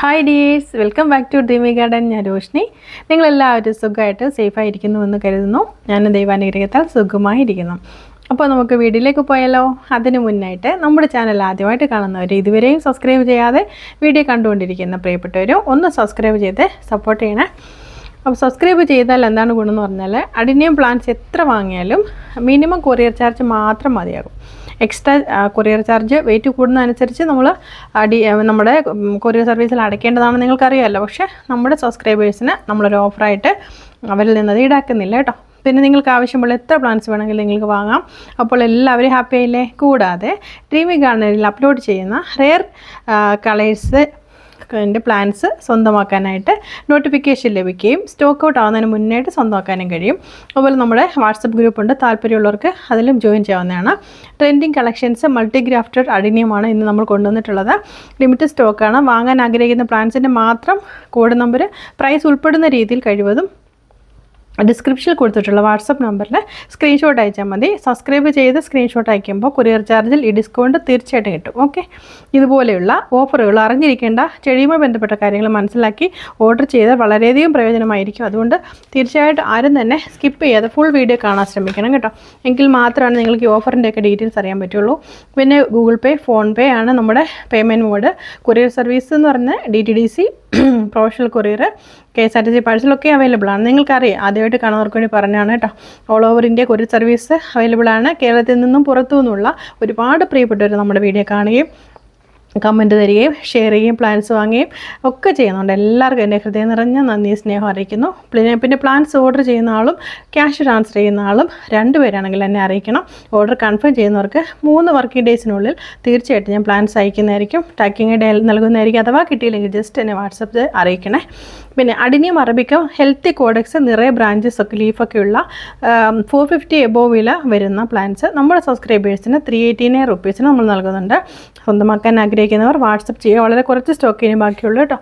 Hi dears welcome back to dreamy garden ഞാൻ രോഷിനി. നിങ്ങളെല്ലാവരും സുഖമായിട്ട് സേഫായിരിക്കുന്നുവെന്ന് കരുതുന്നു. ഞാൻ ദൈവാനുഗ്രഹത്താൽ സുഖമായിരിക്കുന്നു. അപ്പോൾ നമുക്ക് വീഡിയോയിലേക്ക് പോയാലോ? അതിന് മുന്നായിട്ട് നമ്മുടെ ചാനൽ ആദ്യമായിട്ട് കാണുന്നവർ ഇതുവരെയും സബ്സ്ക്രൈബ് ചെയ്യാതെ വീഡിയോ കണ്ടുകൊണ്ടിരിക്കുന്ന പ്രിയപ്പെട്ടവരും ഒന്ന് സബ്സ്ക്രൈബ് ചെയ്ത് സപ്പോർട്ട് ചെയ്യണേ. അപ്പോൾ സബ്സ്ക്രൈബ് ചെയ്താൽ എന്താണ് ഗുണമെന്ന് പറഞ്ഞാൽ അഡിനിയം പ്ലാന്റ്സ് എത്ര വാങ്ങിയാലും മിനിമം കൊറിയർ ചാർജ് മാത്രം മതിയാകും. എക്സ്ട്രാ കൊറിയർ ചാർജ് വെയിറ്റ് കൂടുന്നതനുസരിച്ച് നമ്മൾ അടി നമ്മുടെ കൊറിയർ സർവീസിൽ അടയ്ക്കേണ്ടതാണെന്ന് നിങ്ങൾക്കറിയാമല്ലോ. പക്ഷേ നമ്മുടെ സബ്സ്ക്രൈബേഴ്സിന് നമ്മളൊരു ഓഫറായിട്ട് അവരിൽ നിന്നത് ഈടാക്കുന്നില്ല കേട്ടോ. പിന്നെ നിങ്ങൾക്ക് ആവശ്യമുള്ള എത്ര പ്ലാൻസ് വേണമെങ്കിലും നിങ്ങൾക്ക് വാങ്ങാം. അപ്പോൾ എല്ലാവരും ഹാപ്പി ആയില്ലേ? കൂടാതെ ഡ്രീമി ഗാർഡനിൽ അപ്ലോഡ് ചെയ്യുന്ന റെയർ കളേഴ്സ് എന്റെ പ്ലാൻസ് സ്വന്തമാക്കാനായിട്ട് നോട്ടിഫിക്കേഷൻ ലഭിക്കുകയും സ്റ്റോക്ക് ഔട്ട് ആവുന്നതിന് മുന്നായിട്ട് സ്വന്തമാക്കാനും കഴിയും. അതുപോലെ നമ്മുടെ വാട്സപ്പ് ഗ്രൂപ്പുണ്ട് താല്പര്യമുള്ളവർക്ക് അതിലും ജോയിൻ ചെയ്യാവുന്നതാണ്. ട്രെൻഡിങ് കളക്ഷൻസ് മൾട്ടി ഗ്രാഫ്റ്റഡ് അഡിനിയമാണ് ഇന്ന് നമ്മൾ കൊണ്ടുവന്നിട്ടുള്ളത്. ലിമിറ്റഡ് സ്റ്റോക്കാണ് വാങ്ങാൻ ആഗ്രഹിക്കുന്ന പ്ലാൻസിന്റെ മാത്രം കോഡ് നമ്പർ പ്രൈസ് ഉൾപ്പെടുന്ന രീതിയിൽ കഴിവതും ഡിസ്ക്രിപ്ഷനിൽ കൊടുത്തിട്ടുള്ള വാട്സപ്പ് നമ്പറിൽ സ്ക്രീൻഷോട്ട് അയച്ചാൽ മതി. സബ്സ്ക്രൈബ് ചെയ്ത് സ്ക്രീൻഷോട്ട് അയക്കുമ്പോൾ കൊറിയർ ചാർജിൽ ഈ ഡിസ്കൗണ്ട് തീർച്ചയായിട്ടും കിട്ടും. ഓക്കെ ഇതുപോലെയുള്ള ഓഫറുകൾ അറിഞ്ഞിരിക്കേണ്ട ചെടിയുമായി ബന്ധപ്പെട്ട കാര്യങ്ങൾ മനസ്സിലാക്കി ഓർഡർ ചെയ്താൽ വളരെയധികം പ്രയോജനമായിരിക്കും. അതുകൊണ്ട് തീർച്ചയായിട്ടും ആരും തന്നെ സ്കിപ്പ് ചെയ്യാതെ ഫുൾ വീഡിയോ കാണാൻ ശ്രമിക്കണം കേട്ടോ. എങ്കിൽ മാത്രമാണ് നിങ്ങൾക്ക് ഈ ഓഫറിന്റെയൊക്കെ ഡീറ്റെയിൽസ് അറിയാൻ പറ്റുള്ളൂ. പിന്നെ ഗൂഗിൾ പേ ഫോൺ പേ ആണ് നമ്മുടെ പേയ്മെന്റ് മോഡ് കൊറിയർ സർവീസ് എന്ന് പറഞ്ഞ D T D C professional courier K S R T C പാഴ്സലൊക്കെ available ആണ്. നിങ്ങൾക്കറിയാം ആദ്യമായിട്ട് കാണുന്നവർക്ക് വേണ്ടി പറഞ്ഞാണ് കേട്ടോ. All over India courier service available ആണ്. കേരളത്തിൽ നിന്നും പുറത്തു നിന്നുള്ള ഒരുപാട് പ്രിയപ്പെട്ടവർ നമ്മുടെ വീഡിയോ കാണുകയും കമന്റ് തരികയും ഷെയർ ചെയ്യുകയും പ്ലാൻസ് വാങ്ങുകയും ഒക്കെ ചെയ്യുന്നുണ്ട്. എല്ലാവർക്കും എന്റെ ഹൃദയം നിറഞ്ഞ നന്ദി സ്നേഹം അറിയിക്കുന്നു. പിന്നെ പ്ലാൻസ് ഓർഡർ ചെയ്യുന്ന ആളും ക്യാഷ് ട്രാൻസ്ഫർ ചെയ്യുന്ന ആളും രണ്ടുപേരാണെങ്കിൽ എന്നെ അറിയിക്കണം. ഓർഡർ കൺഫേം ചെയ്യുന്നവർക്ക് മൂന്ന് വർക്കിംഗ് ഡേയ്സിനുള്ളിൽ തീർച്ചയായിട്ടും ഞാൻ പ്ലാൻസ് അയക്കുന്നതായിരിക്കും. ടാക്കിങ് ഡേ നൽകുന്നതായിരിക്കും അഥവാ കിട്ടിയില്ലെങ്കിൽ ജസ്റ്റ് എന്നെ വാട്സപ്പ് അറിയിക്കണേ. പിന്നെ അഡിനിയം അറബിക്കം ഹെൽത്തി കോഡക്സ് നിറയെ ബ്രാഞ്ചസ് ഒക്കെ ലീഫൊക്കെ ഉള്ള ഫോർ ഫിഫ്റ്റി എബോവ് വില വരുന്ന പ്ലാൻസ് നമ്മുടെ സബ്സ്ക്രൈബേഴ്സിന് ത്രീ എയ്റ്റി നയൻ റുപ്പീസിന് നമ്മൾ നൽകുന്നുണ്ട്. സ്വന്തമാക്കാൻ ആഗ്രഹിക്കുന്നവർ വാട്സപ്പ് ചെയ്യുക. വളരെ കുറച്ച് സ്റ്റോക്ക് ഇനി ബാക്കിയുള്ളൂ കേട്ടോ.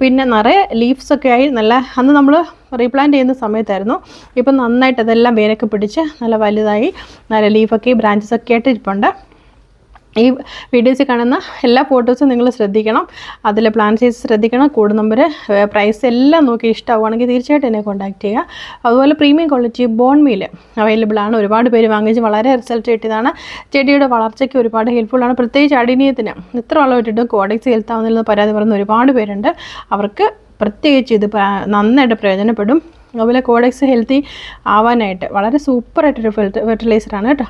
പിന്നെ നിറയെ ലീവ്സ് ഒക്കെ ആയി നല്ല അന്ന് നമ്മൾ റീപ്ലാന്റ് ചെയ്യുന്ന സമയത്തായിരുന്നു. ഇപ്പം നന്നായിട്ട് അതെല്ലാം വേരൊക്കെ പിടിച്ച് നല്ല വലുതായി നല്ല ലീഫൊക്കെ ബ്രാഞ്ചസ് ഒക്കെ ആയിട്ട് ഇരിപ്പുണ്ട്. ഈ വീഡിയോസിൽ കാണുന്ന എല്ലാ ഫോട്ടോസും നിങ്ങൾ ശ്രദ്ധിക്കണം. അതിൽ പ്ലാൻ സൈസ് ശ്രദ്ധിക്കണം. കോഡ് നമ്പർ പ്രൈസ് എല്ലാം നോക്കി ഇഷ്ടമാവുകയാണെങ്കിൽ തീർച്ചയായിട്ടും എന്നെ കോൺടാക്ട് ചെയ്യുക. അതുപോലെ premium quality bone meal available ആണ്. ഒരുപാട് പേര് വാങ്ങിച്ച് വളരെ റിസൾട്ട് കിട്ടിയതാണ്. ചെടിയുടെ വളർച്ചയ്ക്ക് ഒരുപാട് ഹെൽപ്ഫുൾ ആണ്. പ്രത്യേകിച്ച് അടിനീയത്തിന് എത്ര വളമിട്ടിട്ടും കോഡക്സ് ഹെൽത്ത് ആവുന്നില്ലെന്ന് പരാതി പറയുന്ന ഒരുപാട് പേരുണ്ട്. അവർക്ക് പ്രത്യേകിച്ച് ഇത് നന്നായിട്ട് പ്രയോജനപ്പെടും. അതുപോലെ കോഡക്സ് ഹെൽത്തി ആവാനായിട്ട് വളരെ സൂപ്പറായിട്ടൊരു ഫെർട്ടിലൈസറാണ് കേട്ടോ.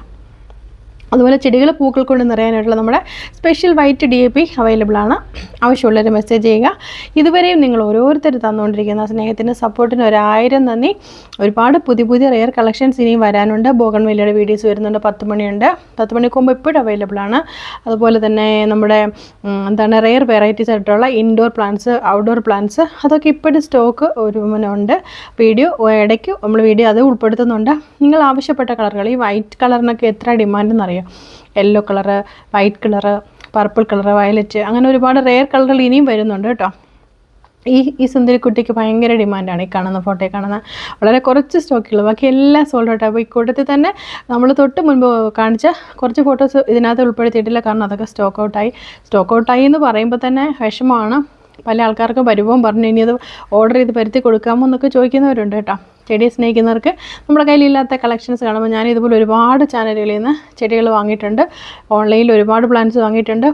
അതുപോലെ ചെടികൾ പൂക്കൾ കൊണ്ട് നിറയാനായിട്ടുള്ള നമ്മുടെ special white D A P available ആണ്. ആവശ്യമുള്ളവർ മെസ്സേജ് ചെയ്യുക. ഇതുവരെയും നിങ്ങൾ ഓരോരുത്തർ തന്നുകൊണ്ടിരിക്കുന്ന സ്നേഹത്തിന് സപ്പോർട്ടിന് ഒരായിരം നന്ദി. ഒരുപാട് പുതിയ പുതിയ റെയർ കളക്ഷൻസ് ഇനിയും വരാനുണ്ട്. ബോഗൺ വെല്ലിയുടെ വീഡിയോസ് വരുന്നുണ്ട്. പത്ത് മണിയുണ്ട്. പത്ത് മണിക്കുമ്പോൾ ഇപ്പോഴും അവൈലബിൾ ആണ്. അതുപോലെ തന്നെ നമ്മുടെ എന്താണ് റെയർ വെറൈറ്റീസ് ആയിട്ടുള്ള ഇൻഡോർ പ്ലാന്റ്സ് ഔട്ട്ഡോർ പ്ലാന്റ്സ് അതൊക്കെ ഇപ്പോഴും സ്റ്റോക്ക് ഒരു ഉണ്ട് വീഡിയോ ഇടയ്ക്ക് നമ്മൾ വീഡിയോ അത് ഉൾപ്പെടുത്തുന്നുണ്ട്. നിങ്ങൾ ആവശ്യപ്പെട്ട കളറുകൾ ഈ വൈറ്റ് കളറിനൊക്കെ എത്ര ഡിമാൻഡ് എന്നറിയാം yellow colour white colour purple colour violet അങ്ങനെ ഒരുപാട് റെയർ കളറുകൾ ഇനിയും വരുന്നുണ്ട് കേട്ടോ. ഈ ഈ സുന്ദരിക്കുട്ടിക്ക് ഭയങ്കര ഡിമാൻഡാണ് ഈ കാണുന്ന ഫോട്ടോയിൽ കാണുന്ന വളരെ കുറച്ച് സ്റ്റോക്കുകൾ ബാക്കി എല്ലാം സോൾഡ് ഔട്ട് അപ്പോൾ ഈ കൂട്ടത്തിൽ തന്നെ നമ്മൾ തൊട്ട് മുൻപ് കാണിച്ച കുറച്ച് ഫോട്ടോസ് ഇതിനകത്ത് ഉൾപ്പെടുത്തിയിട്ടില്ല. കാരണം അതൊക്കെ സ്റ്റോക്ക് ഔട്ടായി സ്റ്റോക്ക് ഔട്ടായി എന്ന് പറയുമ്പോൾ തന്നെ വിഷമമാണ്. പല ആൾക്കാർക്കും പരിഭവം പറഞ്ഞു ഇനി അത് ഓർഡർ ചെയ്ത് പരുത്തി കൊടുക്കാമോ എന്നൊക്കെ ചോദിക്കുന്നവരുണ്ട് കേട്ടോ. ചെടിയെ സ്നേഹിക്കുന്നവർക്ക് നമ്മുടെ കയ്യിലില്ലാത്ത കളക്ഷൻസ് കാണുമ്പോൾ ഞാൻ ഇതുപോലെ ഒരുപാട് ചാനലുകളിൽ നിന്ന് ചെടികൾ വാങ്ങിയിട്ടുണ്ട്. ഓൺലൈനിൽ ഒരുപാട് പ്ലാന്റ്സ് വാങ്ങിയിട്ടുണ്ട്.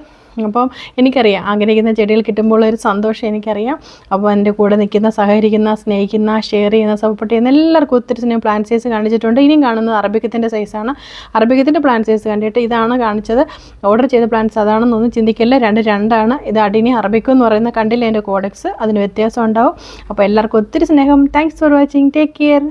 അപ്പം എനിക്കറിയാം ആഗ്രഹിക്കുന്ന ചെടികൾ കിട്ടുമ്പോൾ ഒരു സന്തോഷം എനിക്കറിയാം. അപ്പോൾ എന്റെ കൂടെ നിൽക്കുന്ന സഹകരിക്കുന്ന സ്നേഹിക്കുന്ന ഷെയർ ചെയ്യുന്ന സപ്പോർട്ട് ചെയ്യുന്ന എല്ലാവർക്കും ഒത്തിരി സ്നേഹം പ്ലാന്റ് സൈസ് കാണിച്ചിട്ടുണ്ട്. ഇനിയും കാണുന്നത് അറബിക്കത്തിന്റെ സൈസാണ് അറബിക്കത്തിന്റെ പ്ലാന്റ് സൈസ് കണ്ടിട്ട് ഇതാണ് കാണിച്ചത്. ഓർഡർ ചെയ്ത പ്ലാന്റ്സ് അതാണെന്നൊന്നും ചിന്തിക്കില്ല? രണ്ട് രണ്ടാണ്. ഇത് അടിനി അറബിക്കും എന്ന് പറയുന്ന കണ്ടില്ല എന്റെ കോഡക്സ് അതിന് വ്യത്യാസം ഉണ്ടാവും. അപ്പോൾ എല്ലാവർക്കും ഒത്തിരി സ്നേഹം. Thanks for watching take care